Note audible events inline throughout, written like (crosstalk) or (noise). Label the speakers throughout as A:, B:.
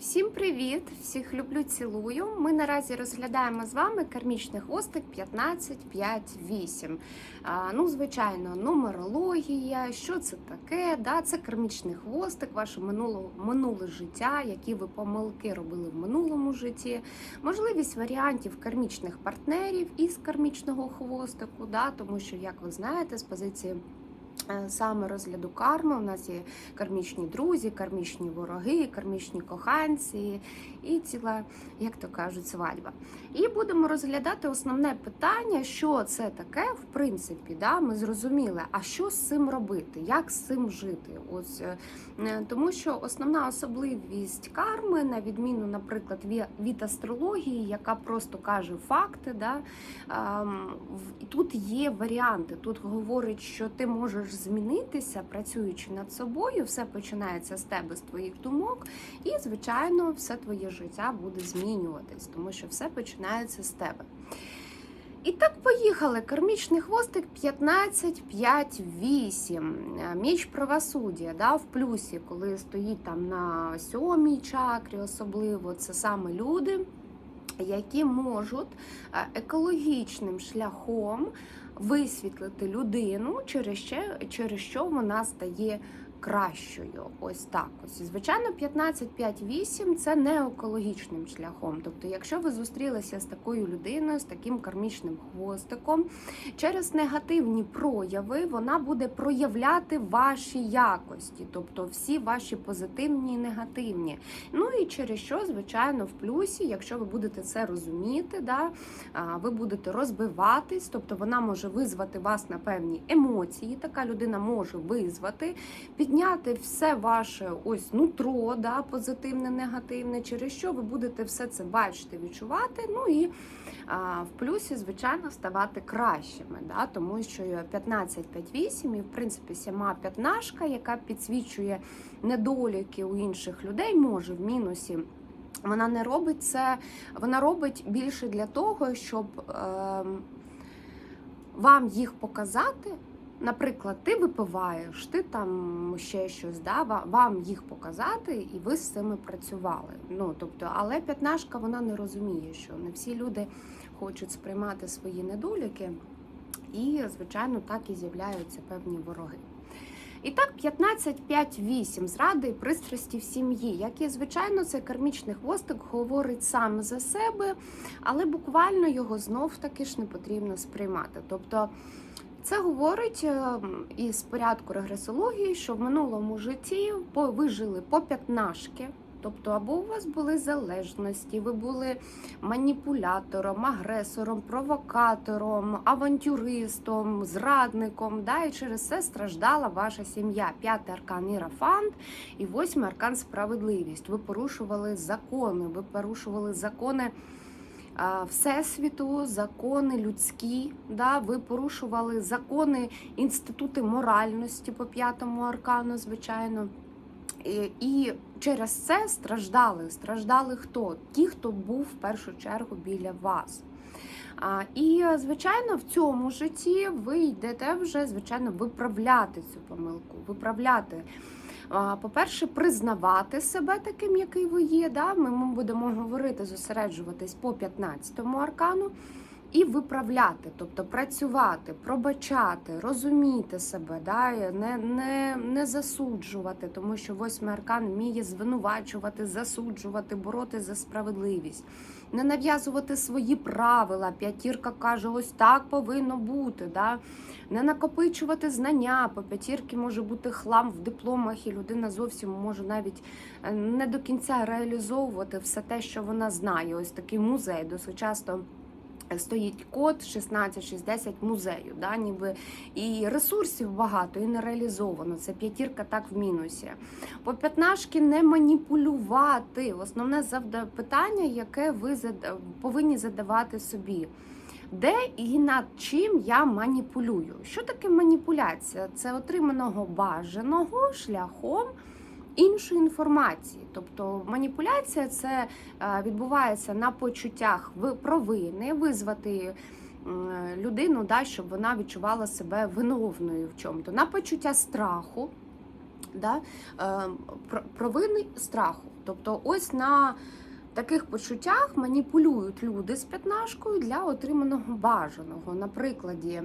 A: Всім привіт! Всіх люблю, цілую. Ми наразі розглядаємо з вами кармічний хвостик 15-5-8. Ну, звичайно, нумерологія, що це таке? Да, Це кармічний хвостик, ваше минуле, минуле життя, які ви помилки робили в минулому житті, можливість варіантів кармічних партнерів із кармічного хвостику, да, тому що, як ви знаєте, з позиції. Е, Саме розгляду карми у нас є кармічні друзі, кармічні вороги, кармічні коханці і ціла, як то кажуть, свадьба. І будемо розглядати основне питання, що це таке, в принципі, да, ми зрозуміли, а що з цим робити, як з цим жити. Ось е, е, тому що основна особливість карми, на відміну, наприклад, від астрології, яка просто каже факти, да, ем, тут є варіанти. Тут говорить, що ти можеш змінитися, працюючи над собою, все починається з тебе, з твоїх думок, і, звичайно, все твоє життя буде змінюватись, тому що все починається з тебе. І так поїхали. Кармічний хвостик 15, 5, 8. Е, Міч правосуддя да, в плюсі, коли стоїть там на сьомій чакрі, особливо це саме люди, які можуть е, екологічним шляхом висвітлити людину, через що, вона стає кращою. Ось так. Ось. Звичайно, 15-5-8 це не екологічним шляхом. Тобто, якщо ви зустрілися з такою людиною, з таким кармічним хвостиком, через негативні прояви вона буде проявляти ваші якості, тобто всі ваші позитивні і негативні. Ну і через що, звичайно, в плюсі, якщо ви будете це розуміти, да, ви будете розбиватись, тобто вона може визвати вас на певні емоції. Така людина може визвати, підняти все ваше ось нутро, да, позитивне, негативне, через що ви будете все це бачити, відчувати. Ну і а, в плюсі, звичайно, ставати кращими, да, тому що 15-5-8 і в принципі сама п'ятнашка, яка підсвічує недоліки у інших людей, може в мінусі. Вона не робить це, вона робить більше для того, щоб ем, вам їх показати. Наприклад, ти випиваєш, ти там ще щось, да, вам їх показати, і ви з цими працювали. Ну тобто, але п'ятнашка вона не розуміє, що не всі люди хочуть сприймати свої недоліки, і, звичайно, так і з'являються певні вороги. І так, 15-5-8 зради і пристрасті в сім'ї. Як і звичайно, цей кармічний хвостик говорить сам за себе, але буквально його знов таки ж не потрібно сприймати. Тобто це говорить е, із порядку регресології, що в минулому житті ви жили по п'ятнашки. Тобто, або у вас були залежності, ви були маніпулятором, агресором, провокатором, авантюристом, зрадником. Да, і через це страждала ваша сім'я. П'ятий аркан Ірафант і восьмий аркан справедливість. Ви порушували закони, ви порушували закони. Всесвіту, закони людські, да, ви порушували закони, інститути моральності по п'ятому аркану, звичайно. І- через це страждали. Страждали хто? Ті, хто був в першу чергу біля вас. І, звичайно, в цьому житті ви йдете вже, звичайно, виправляти цю помилку, виправляти. По-перше, признавати себе таким, який ви є. Да? Ми, будемо говорити, зосереджуватись по 15-му аркану. І виправляти, тобто працювати, пробачати, розуміти себе, да? не, не, не засуджувати, тому що восьмий аркан вміє звинувачувати, засуджувати, бороти за справедливість, не нав'язувати свої правила. П'ятірка каже, ось так повинно бути. Да? Не накопичувати знання. По п'ятірки може бути хлам в дипломах, і людина зовсім може навіть е, не до кінця реалізовувати все те, що вона знає. Ось такий музей досить часто. Стоїть код 1660 музею, да, ніби і ресурсів багато, і не реалізовано. Це п'ятірка так в мінусі. По п'ятнашки не маніпулювати. Основне питання, яке ви повинні задавати собі. Де і над чим я маніпулюю? Що таке маніпуляція? Це отриманого бажаного шляхом іншої інформації. Тобто маніпуляція це е, відбувається на почуттях провини, визвати людину, да, щоб вона відчувала себе виновною в чому-то, на почуття страху. да? е, провини страху. Тобто, ось на таких почуттях маніпулюють люди з п'ятнашкою для отриманого бажаного. На прикладі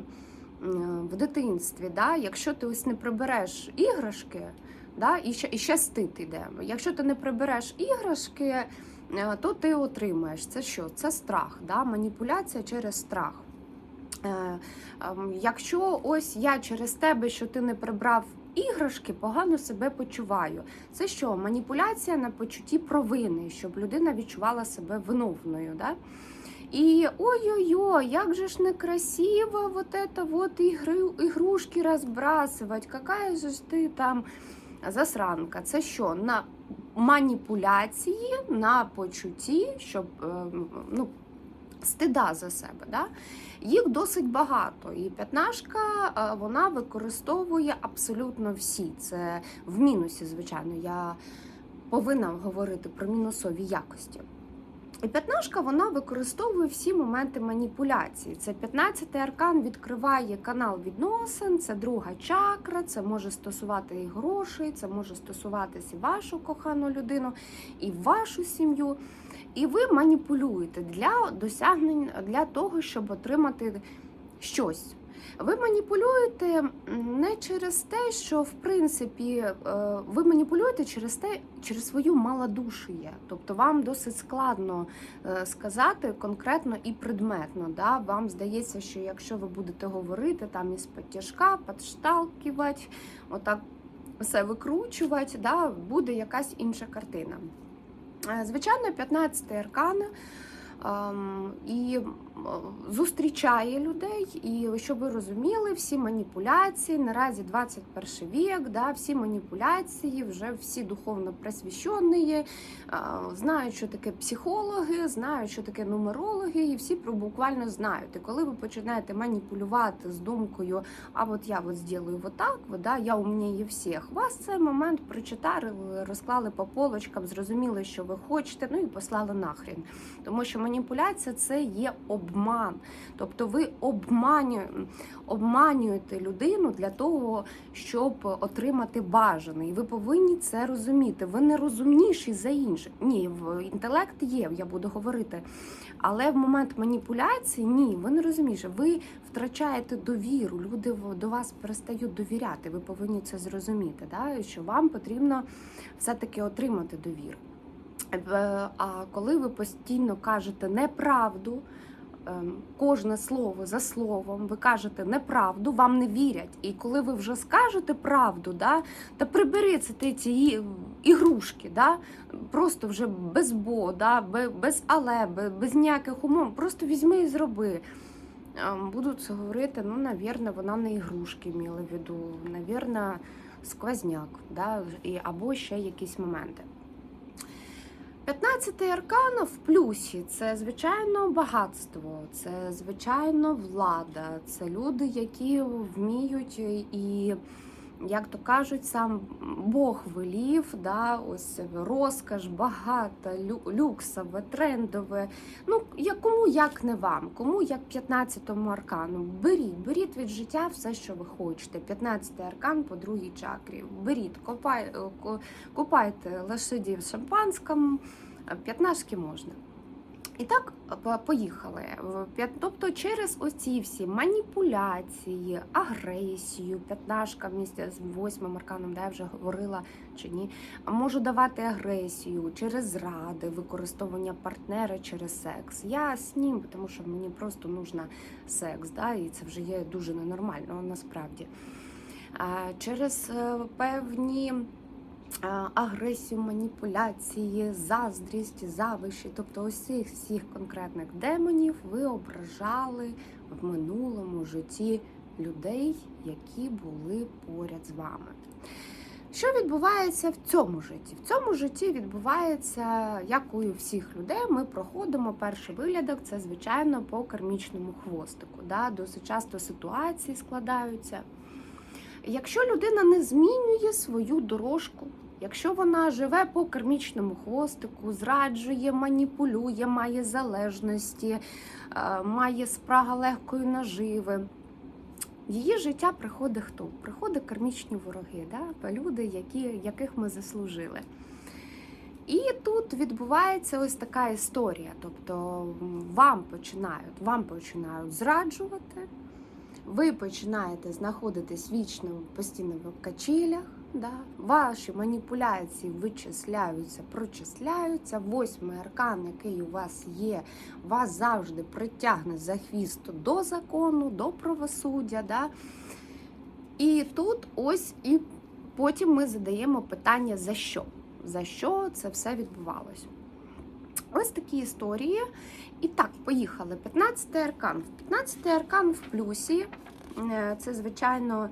A: в дитинстві, да? якщо ти ось не прибереш іграшки, да? і, ще, і щастить іде. Якщо ти не прибереш іграшки, е, то ти отримаєш. Це що? Це страх, да? маніпуляція через страх. Е, ем, Якщо ось я через тебе, що ти не прибрав іграшки, погано себе почуваю. Це що? Маніпуляція на почутті провини, щоб людина відчувала себе виновною. Да? І ой-ой-ой, як же ж некрасиво вот это вот игры, игрушки разбрасывать, какая же ж ти там засранка. Це що? На маніпуляції, на почутті, щоб е, ну, стида за себе. Да? Їх досить багато, і п'ятнашка е, вона використовує абсолютно всі. Це в мінусі, звичайно. Я повинна говорити про мінусові якості. І п'ятнашка вона використовує всі моменти маніпуляції. Це 15-й аркан відкриває канал відносин, це друга чакра, це може стосувати і грошей, це може стосуватися і вашу кохану людину, і вашу сім'ю. І ви маніпулюєте для досягнень для того, щоб отримати щось. Ви маніпулюєте не через те, що в принципі е, ви маніпулюєте через те, через свою малодушіє. Тобто вам досить складно е, сказати конкретно і предметно. Да? Вам здається, що якщо ви будете говорити там із потяжка, підшталкувати, отак все викручувати, да? буде якась інша картина. Е, Звичайно, 15 аркан ем, і зустрічає людей. І щоб ви розуміли, всі маніпуляції наразі 21 вік, да, всі маніпуляції, вже всі духовно просвіщені, е, знають, що таке психологи, знають, що таке нумерологи, і всі буквально знають. І коли ви починаєте маніпулювати з думкою, а от я от зроблю вот так, вот, да, я умніє всіх, вас цей момент прочитали, розклали по полочкам, зрозуміли, що ви хочете, ну і послали нахрін. Тому що маніпуляція це є обман. Тобто ви обманює, обманюєте людину для того, щоб отримати бажане. І ви повинні це розуміти. Ви не розумніші за інших. Ні, інтелект є, я буду говорити. Але в момент маніпуляції ні, ви не розумієте. Ви втрачаєте довіру. Люди до вас перестають довіряти. Ви повинні це зрозуміти. Да? Що вам потрібно все-таки отримати довіру. Е, А коли ви постійно кажете неправду, кожне слово за словом, ви кажете неправду, вам не вірять. І коли ви вже скажете правду, да, та прибери це ці ігрушки, да, просто вже без бо, да, без але, без ніяких умов, просто візьми і зроби. Ем, Буду це говорити, ну, навірно, вона не ігрушки мала в виду, навірно, сквозняк, да, і, або ще якісь моменти. 15 аркан в плюсі це звичайно багатство, це звичайно влада, це люди, які вміють і, як то кажуть, сам Бог велів, да, ось розкаш, багата, лю- люксове, трендове. Ну, я- кому як не вам, кому як 15-му аркану. Беріть, беріть від життя все, що ви хочете. 15-й аркан по другій чакрі. Беріть, копай, е, ко- купайте лошаді в шампанському, а п'ятнашки можна. І так поїхали. Тобто через оці всі маніпуляції, агресію, п'ятнашка місця з восьмим арканом, де я вже говорила чи ні, можу давати агресію через зради, використовування партнера через секс. Я з ним, тому що мені просто нужна секс, да, і це вже є дуже ненормально насправді. Через е, певні е, агресію, маніпуляції, заздрість, завиші, тобто цих всіх конкретних демонів ви ображали в минулому житті людей, які були поряд з вами. Що відбувається в цьому житті? В цьому житті відбувається, як у всіх людей, ми проходимо перший виглядок, це звичайно по кармічному хвостику. Да? Досить часто ситуації складаються. Якщо людина не змінює свою дорожку, якщо вона живе по кармічному хвостику, зраджує, маніпулює, має залежності, е, має спрага легкої наживи, її життя приходить хто? Приходить кармічні вороги, да? люди, які, яких ми заслужили. І тут відбувається ось така історія. Тобто вам починають, вам починають зраджувати, ви починаєте знаходитись вічно постійно в качелях, да? ваші маніпуляції вичисляються, прочисляються. Восьмий аркан, який у вас є, вас завжди притягне за хвіст до закону, до правосуддя. Да? І тут ось і потім ми задаємо питання за що? За що це все відбувалось? Ось такі історії. І так, поїхали. 15-й аркан. 15-й аркан в плюсі. Е, Це, звичайно,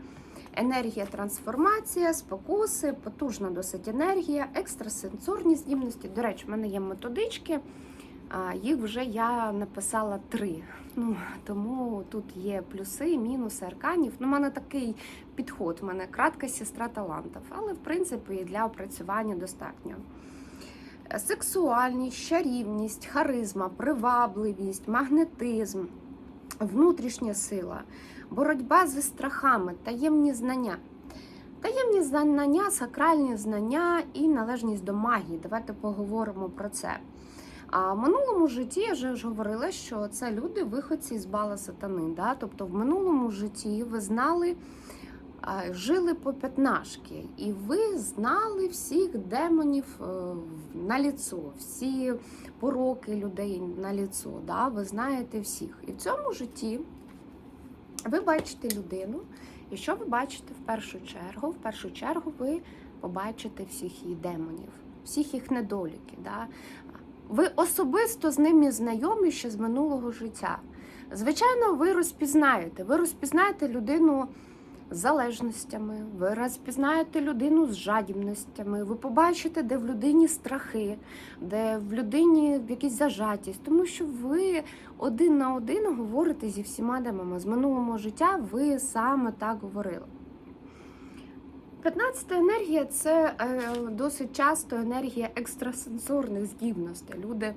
A: енергія трансформація, спокуси, потужна досить енергія, екстрасенсорні здібності. До речі, в мене є методички. Їх вже я написала три. Ну, тому тут є плюси, мінуси арканів. Ну, у мене такий підход, у мене кратка сестра талантів, але в принципі і для опрацювання достатньо. Сексуальність, чарівність, харизма, привабливість, магнетизм, внутрішня сила, боротьба зі страхами, таємні знання. Таємні знання, сакральні знання і належність до магії. Давайте поговоримо про це. А в минулому житті я вже ж говорила, що це люди виходці з бала сатани. Да? Тобто в минулому житті ви знали, жили по п'ятнашки, і ви знали всіх демонів е, на ліцо, всі пороки людей на ліцо. Да? Ви знаєте всіх. І в цьому житті ви бачите людину, і що ви бачите в першу чергу? В першу чергу ви побачите всіх її демонів, всіх їх недоліки. Да? Ви особисто з ними знайомі ще з минулого життя. Звичайно, ви розпізнаєте. Ви розпізнаєте людину залежностями, ви розпізнаєте людину з жадібностями, ви побачите, де в людині страхи, де в людині якісь зажатість, тому що ви один на один говорите зі всіма демами. З минулого життя ви саме так говорили. 15 енергія це е, досить часто енергія екстрасенсорних здібностей. Люди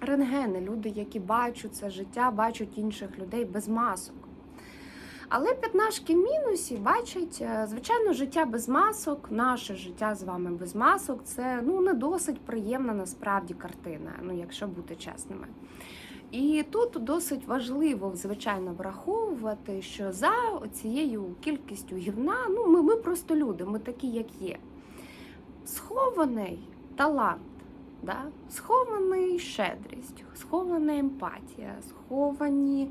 A: рентгени, люди, які бачать це життя, бачать інших людей без масок. Але п'ятнашки в мінусі бачать, е, звичайно, життя без масок, наше життя з вами без масок це ну, не досить приємна насправді картина, ну, якщо бути чесними. І тут досить важливо, звичайно, враховувати, що за цією кількістю гівна, ну ми, ми просто люди, ми такі, як є. Схований талант, да? схований щедрість, схована емпатія, сховані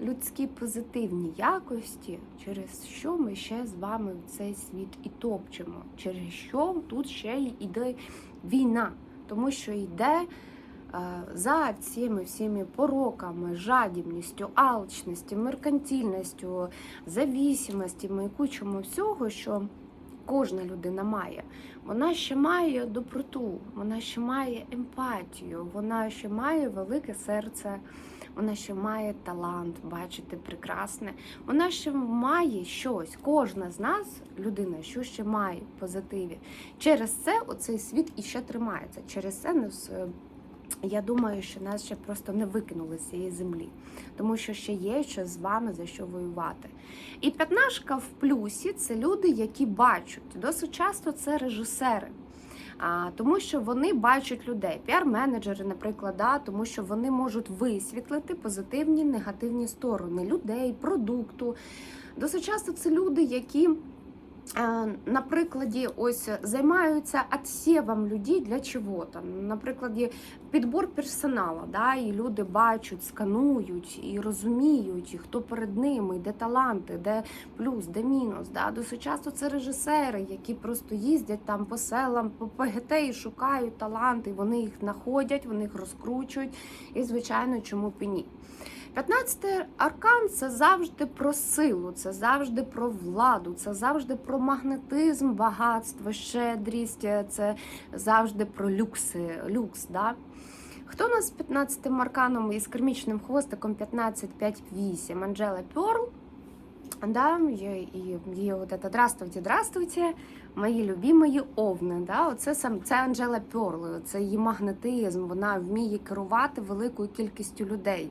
A: людські позитивні якості, через що ми ще з вами в цей світ і топчемо, через що тут ще й іде війна, тому що йде е, за цими всіми пороками, жадібністю, алчністю, меркантильністю, завісимостями і кучами всього, що кожна людина має. Вона ще має доброту, вона ще має емпатію, вона ще має велике серце. Вона ще має талант бачити прекрасне. Вона ще має щось. Кожна з нас, людина, що ще має позитиві. Через це оцей світ іще тримається. Через це нас, е, я думаю, що нас ще просто не викинули з цієї землі, тому що ще є що з вами за що воювати. І п'ятнашка в плюсі це люди, які бачать. Досить часто це режисери. А, тому що вони бачать людей, піар-менеджери, наприклад, да, тому що вони можуть висвітлити позитивні негативні сторони людей, продукту. Досить часто це люди, які. На прикладі, ось займаються отсєвом людей для чого там. На підбор персоналу, да, і люди бачать, сканують і розуміють, і хто перед ними, де таланти, де плюс, де мінус. Да. Досить часто це режисери, які просто їздять там по селам, по ПГТ і шукають таланти. Вони їх знаходять, вони їх розкручують. І, звичайно, чому б і ні. 15 аркан це завжди про силу, це завжди про владу, це завжди про магнетизм, багатство, щедрість, це завжди про люкси, люкс. Да? Хто у нас з 15 арканом із кермічним хвостиком 15-5-8? Анджела Перл. Да, є, і є от это «Здравствуйте, здравствуйте». Мої любімої овни. Да? Оце сам це Анджела Пьорло, це її магнетизм. Вона вміє керувати великою кількістю людей.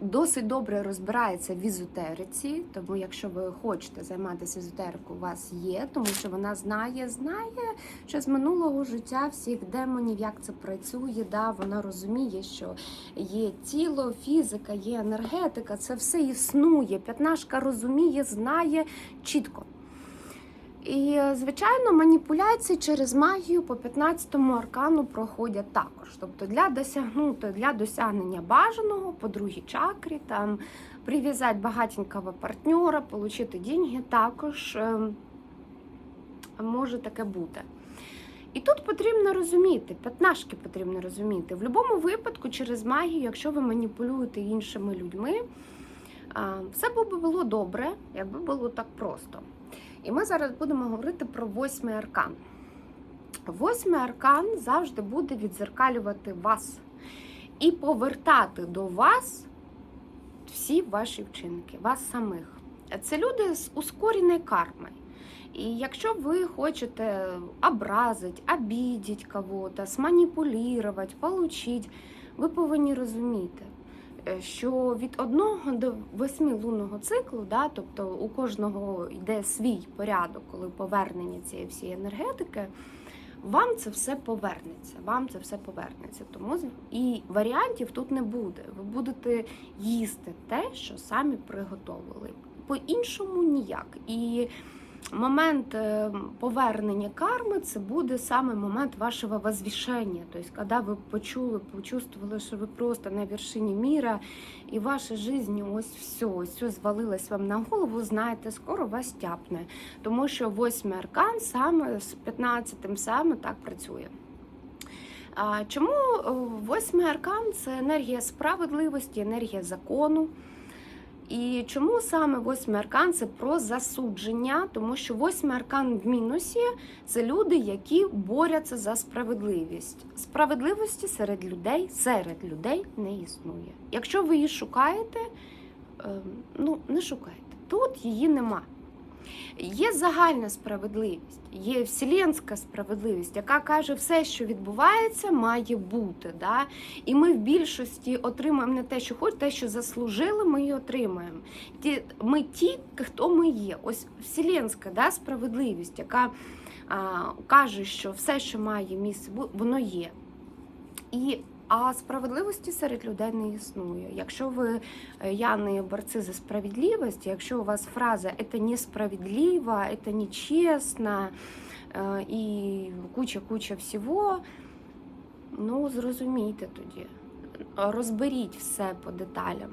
A: Досить добре розбирається в ізотериці, тому якщо ви хочете займатися езотерикою, у вас є, тому що вона знає, знає, що з минулого життя всіх демонів, як це працює. Да? Вона розуміє, що є тіло, фізика, є енергетика, це все існує. П'ятнашка розуміє, знає чітко. І, звичайно, маніпуляції через магію по 15-му аркану проходять також. Тобто для досягнути, для досягнення бажаного по другій чакрі, там прив'язати багатенького партнера, отримати деньги, також е, може таке бути. І тут потрібно розуміти, п'ятнашки потрібно розуміти. В будь-якому випадку, через магію, якщо ви маніпулюєте іншими людьми, все б було добре, якби було так просто. І ми зараз будемо говорити про восьмий аркан. Восьмий аркан завжди буде відзеркалювати вас і повертати до вас всі ваші вчинки, вас самих. Це люди з ускореною кармою. І якщо ви хочете образити, обідати кого-то, сманіпулювати, получити, ви повинні розуміти, що від 1 до 8 лунного циклу, да, тобто у кожного йде свій порядок, коли повернення цієї всієї енергетики, вам це все повернеться. Вам це все повернеться. Тому і варіантів тут не буде. Ви будете їсти те, що самі приготовили. По-іншому ніяк. І момент е, повернення карми це буде саме момент вашого возвішення. Тобто, коли ви почули, почувствовали, що ви просто на вершині міра, і ваша життя ось все, ось все звалилось вам на голову, знаєте, скоро вас тяпне. Тому що восьмий аркан саме з 15-м саме так працює. Чому е, восьмий аркан це енергія справедливості, енергія закону. І чому саме восьмий аркан це про засудження? Тому що восьмий аркан в мінусі це люди, які борються за справедливість. Справедливості серед людей серед людей не існує. Якщо ви її шукаєте, е, ну не шукайте. Тут її нема. Є загальна справедливість, є вселенська справедливість, яка каже, все, що відбувається, має бути. Да? І ми в більшості отримуємо не те, що хочемо, те, що заслужили, ми і отримаємо. Ми ті, хто ми є. Ось вселенська да, справедливість, яка а, каже, що все, що має місце, воно є. І а справедливості серед людей не існує. Якщо ви е, Яни борці за справедливість, якщо у вас фраза «это несправедливо», «это нечесно» е, і куча-куча всього, ну зрозумійте тоді, розберіть все по деталям.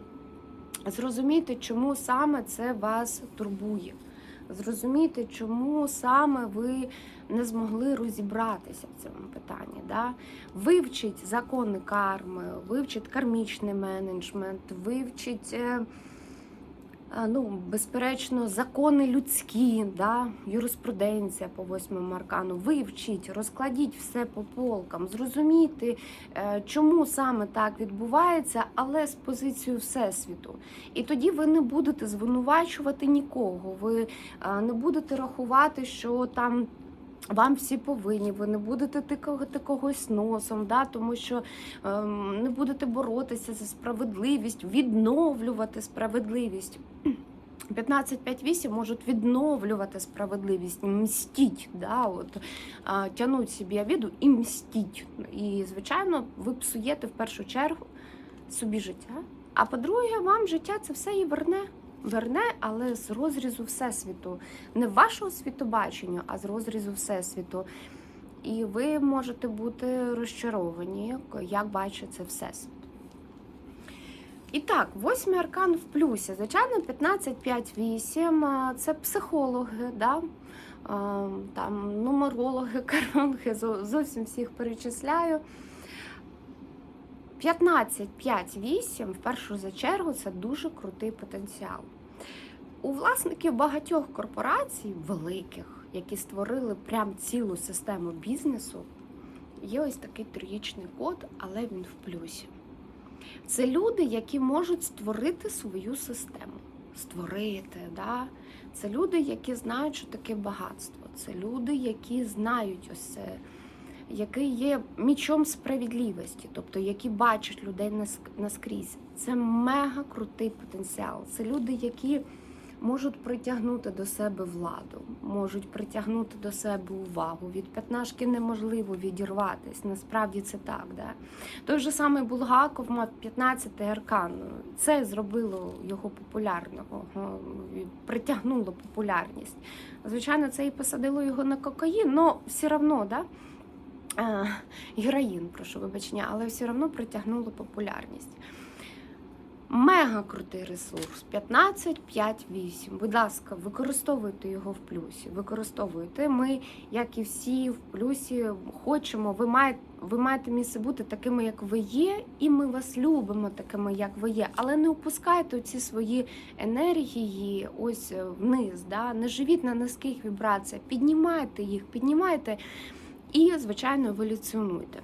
A: Зрозумійте, чому саме це вас турбує. Зрозумійте, чому саме ви не змогли розібратися в цьому питанні. Да? Вивчіть закони карми, вивчіть кармічний менеджмент, вивчіть, е, ну, безперечно, закони людські, да? юриспруденція по восьмому аркану. Вивчіть, розкладіть все по полкам, зрозумійте, е, чому саме так відбувається, але з позицією Всесвіту. І тоді ви не будете звинувачувати нікого. Ви е, не будете рахувати, що там. Вам всі повинні, ви не будете тикати когось носом, да, тому що ем, не будете боротися за справедливість, відновлювати справедливість. 15-5-8 можуть відновлювати справедливість, мстіть, да, от, а, тянуть собі обіду і мстіть. І, звичайно, ви псуєте в першу чергу собі життя. А по-друге, вам життя це все і верне. Верне, але з розрізу Всесвіту. Не вашого світобачення, а з розрізу Всесвіту. І ви можете бути розчаровані, як бачить це Всесвіт. І так, восьмий аркан в плюсі. Звичайно, 15, 5, 8 це психологи, да? там, нумерологи, (laughs) кармологи, зовсім всіх перечисляю. 15, 5, 8 в першу за чергу це дуже крутий потенціал. У власників багатьох корпорацій, великих, які створили прям цілу систему бізнесу, є ось такий трієчний код, але він в плюсі. Це люди, які можуть створити свою систему. Створити, да? це люди, які знають, що таке багатство. Це люди, які знають ось це, який є мічом справедливості, тобто які бачать людей наскрізь. Це мега крутий потенціал. Це люди, які можуть притягнути до себе владу, можуть притягнути до себе увагу. Від п'ятнашки неможливо відірватись. Насправді це так. Да? Той же самий Булгаков мав 15-й аркан. Це зробило його популярного, притягнуло популярність. Звичайно, це і посадило його на кокаїн, але все одно, да? Е, героїн, прошу вибачення, але все одно притягнуло популярність. Мега крутий ресурс 15, 5, 8. Будь ласка, використовуйте його в плюсі. Використовуйте. Ми, як і всі, в плюсі хочемо. Ви маєте, ви маєте місце бути такими, як ви є, і ми вас любимо такими, як ви є. Але не опускайте ці свої енергії ось е, вниз. Да? Не живіть на низьких вібраціях, піднімайте їх, піднімайте і, звичайно, еволюціонуйте.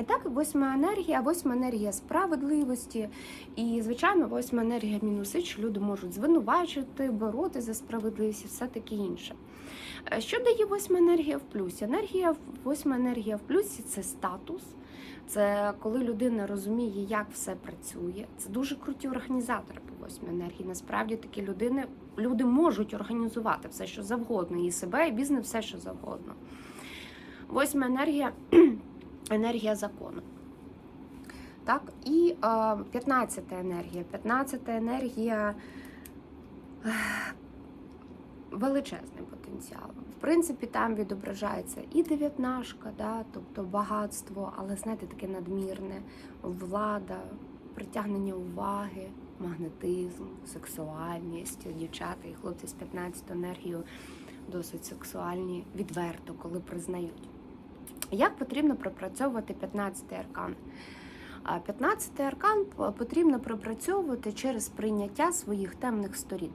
A: І так, восьма енергія, восьма енергія справедливості. І, звичайно, восьма енергія мінуси, що люди можуть звинувачувати, бороти за справедливість і все таке інше. Е, Що дає восьма енергія в плюсі? Енергія, восьма енергія в плюсі це статус. Це коли людина розуміє, як все працює. Це дуже круті організатори по восьмій енергії. Насправді такі людини, люди можуть організувати все, що завгодно, і себе, і бізнес, все, що завгодно. Восьма енергія енергія закону. Так, і е, 15 енергія. 15-та енергія ех, величезний потенціал. В принципі, там відображається і дев'ятнашка, да, тобто багатство, але знаєте, таке надмірне, влада, притягнення уваги, магнетизм, сексуальність. Дівчата і хлопці з 15 енергією досить сексуальні, відверто, коли признають. Як потрібно пропрацьовувати 15-й аркан? 15-й аркан потрібно пропрацьовувати через прийняття своїх темних сторін.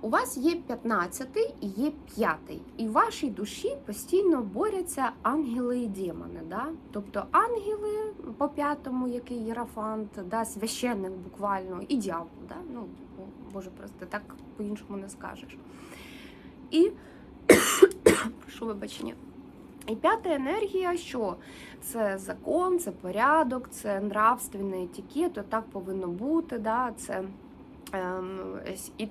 A: У вас є 15 і є 5-й. І в вашій душі постійно борються ангели і демони. Да? Тобто ангели по п'ятому, який єрафант, да, священник буквально, і дьявол. Да? Ну, боже, просто так по-іншому не скажеш. І (coughs) прошу вибачення. І п'ята енергія, що це закон, це порядок, це нравственний етикет, так повинно бути. Да? Це ем,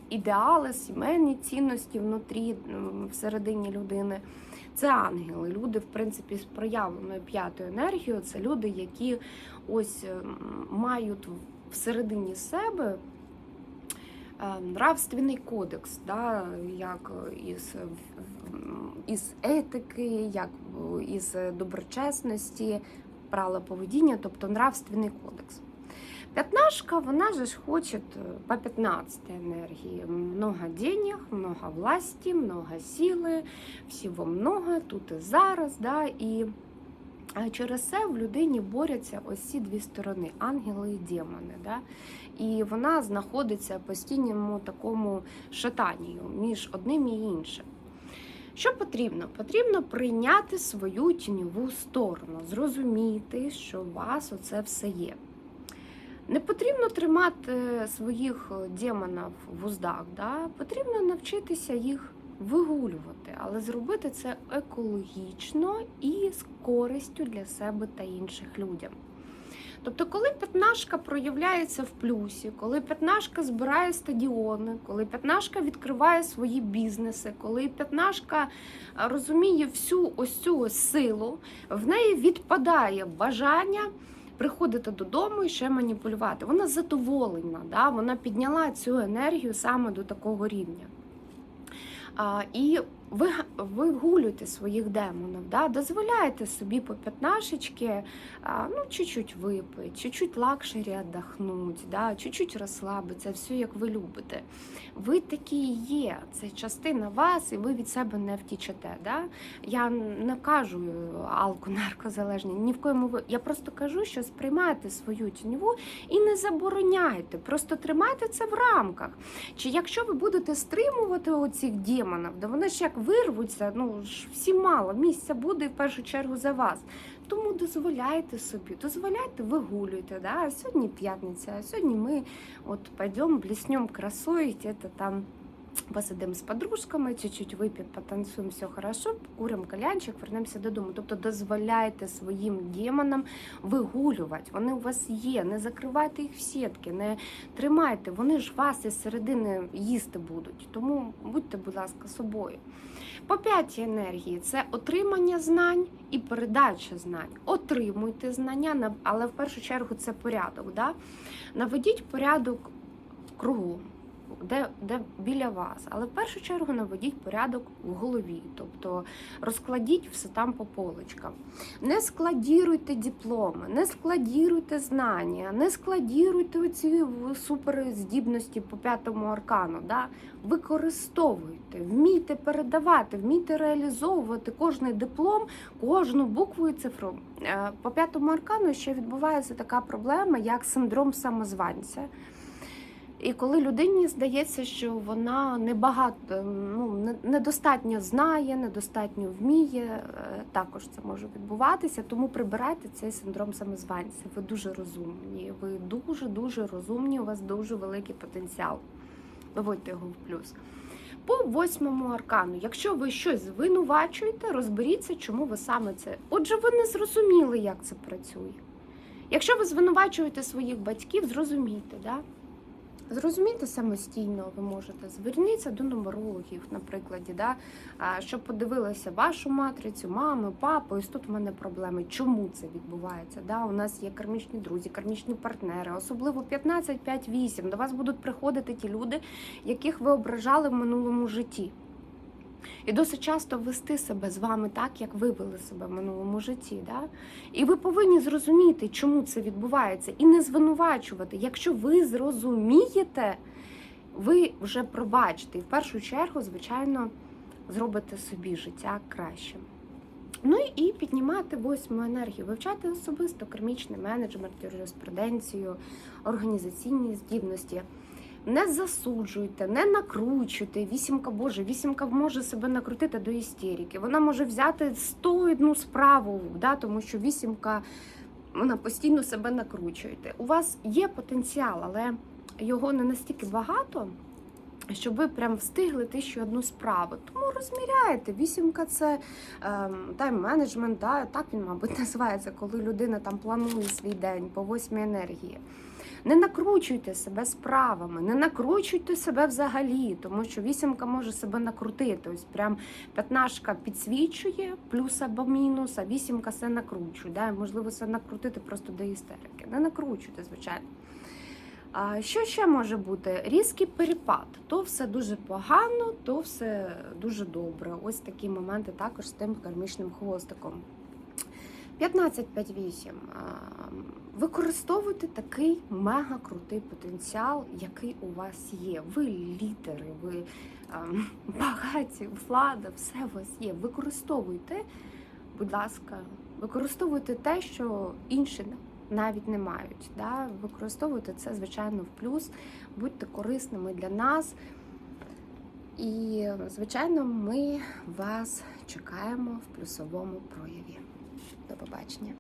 A: ідеали, сімейні цінності внутрі, всередині людини. Це ангели. Люди, в принципі, з проявленою п'ятою енергією, це люди, які ось ем, мають всередині себе нравственний кодекс, да, як із, із етики, як із доброчесності, правила поведіння, тобто нравственний кодекс. Пятнашка, вона же ж хочет э, по 15 энергии. Много денег, много власти, много силы, всього много, тут і зараз. Да, і а через це в людині борються ось ці дві сторони ангели і демони. Да? І вона знаходиться в постійному такому шатанію між одним і іншим. Що потрібно? Потрібно прийняти свою тіньову сторону, зрозуміти, що у вас оце все є. Не потрібно тримати своїх демонів в уздах, да? потрібно навчитися їх вигулювати, але зробити це екологічно і користю для себе та інших людям. Тобто, коли п'ятнашка проявляється в плюсі, коли п'ятнашка збирає стадіони, коли п'ятнашка відкриває свої бізнеси, коли п'ятнашка розуміє всю ось цю силу, в неї відпадає бажання приходити додому і ще маніпулювати. Вона задоволена, да? вона підняла цю енергію саме до такого рівня. А, і ви, вигулюйте своїх демонів, да? дозволяйте собі по п'ятнашечки ну, чуть-чуть випити, чуть-чуть лакшері віддохнути, да? чуть-чуть розслабитися, все як ви любите. Ви такі є, це частина вас, і ви від себе не втічете. Да? Я не кажу алко, наркозалежні, ні в коєму ви. Я просто кажу, що сприймайте свою тіньову і не забороняйте, просто тримайте це в рамках. Чи якщо ви будете стримувати оцих демонів, да вони ж як вирвуться, ну ж всі мало, місця буде в першу чергу за вас. Тому дозволяйте собі, дозволяйте, вигулюйте. Да? Сьогодні п'ятниця, а сьогодні ми от пойдемо, бліснем красою, це там Посидимо з подружками, чуть-чуть вип'ємо, потанцюємо, все хорошо, куримо кальянчик, вернемося додому. Тобто дозволяйте своїм демонам вигулювати. Вони у вас є. Не закривайте їх в сітки, не тримайте. Вони ж вас із середини їсти будуть. Тому будьте, будь ласка, собою. По п'ятій енергії це отримання знань і передача знань. Отримуйте знання, на- але в першу чергу це порядок. Да? Наведіть порядок кругом де, де біля вас, але в першу чергу наведіть порядок в голові, тобто розкладіть все там по полочкам. Не складіруйте дипломи, не складіруйте знання, не складіруйте оці суперздібності по п'ятому аркану. Да? Використовуйте, вмійте передавати, вмійте реалізовувати кожний диплом, кожну букву і цифру. Е, По п'ятому аркану ще відбувається така проблема, як синдром самозванця. І коли людині здається, що вона небагато, ну недостатньо знає, недостатньо вміє, е, також це може відбуватися. Тому прибирайте цей синдром самозванця. Ви дуже розумні. Ви дуже дуже розумні. У вас дуже великий потенціал. Виводьте його в плюс. По восьмому аркану, якщо ви щось звинувачуєте, розберіться, чому ви саме це. Отже, ви не зрозуміли, як це працює. Якщо ви звинувачуєте своїх батьків, зрозумійте, да? Зрозуміти самостійно ви можете. Зверніться до нумерологів, наприклад, да? щоб подивилися вашу матрицю, мами, папу, ось тут в мене проблеми. Чому це відбувається? Да? У нас є кармічні друзі, кармічні партнери, особливо 15, 5, 8. До вас будуть приходити ті люди, яких ви ображали в минулому житті. І досить часто вести себе з вами так, як ви вели себе в минулому житті. Да? І ви повинні зрозуміти, чому це відбувається, і не звинувачувати. Якщо ви зрозумієте, ви вже пробачите. І в першу чергу, звичайно, зробите собі життя кращим. Ну і піднімати восьму енергію, вивчати особисто кармічний менеджмент, юриспруденцію, організаційні здібності. Не засуджуйте, не накручуйте. Вісімка Боже, вісімка може себе накрутити до істерики. Вона може взяти 101 справу, да, тому що вісімка вона постійно себе накручуєте. У вас є потенціал, але його не настільки багато, щоб ви прям встигли тисячу одну справу. Тому розміряєте. Вісімка це ем, тайм-менеджмент, да, так він, мабуть, (laughs) називається, коли людина там планує свій день по восьмій енергії. Не накручуйте себе справами, не накручуйте себе взагалі, тому що вісімка може себе накрутити. Ось прям п'ятнашка підсвічує, плюс або мінус, а вісімка все накручує. Да? Можливо, це накрутити просто до істерики. Не накручуйте, звичайно. Що ще може бути? Різкий перепад. То все дуже погано, то все дуже добре. Ось такі моменти також з тим кармічним хвостиком. 15-5-8. Використовуйте такий мега крутий потенціал, який у вас є. Ви лідери, ви а, (laughs) багаті, влада, все у вас є. Використовуйте, будь ласка, використовуйте те, що інші навіть не мають. Да? Використовуйте це, звичайно, в плюс, будьте корисними для нас. І, звичайно, ми вас чекаємо в плюсовому прояві. До побачення.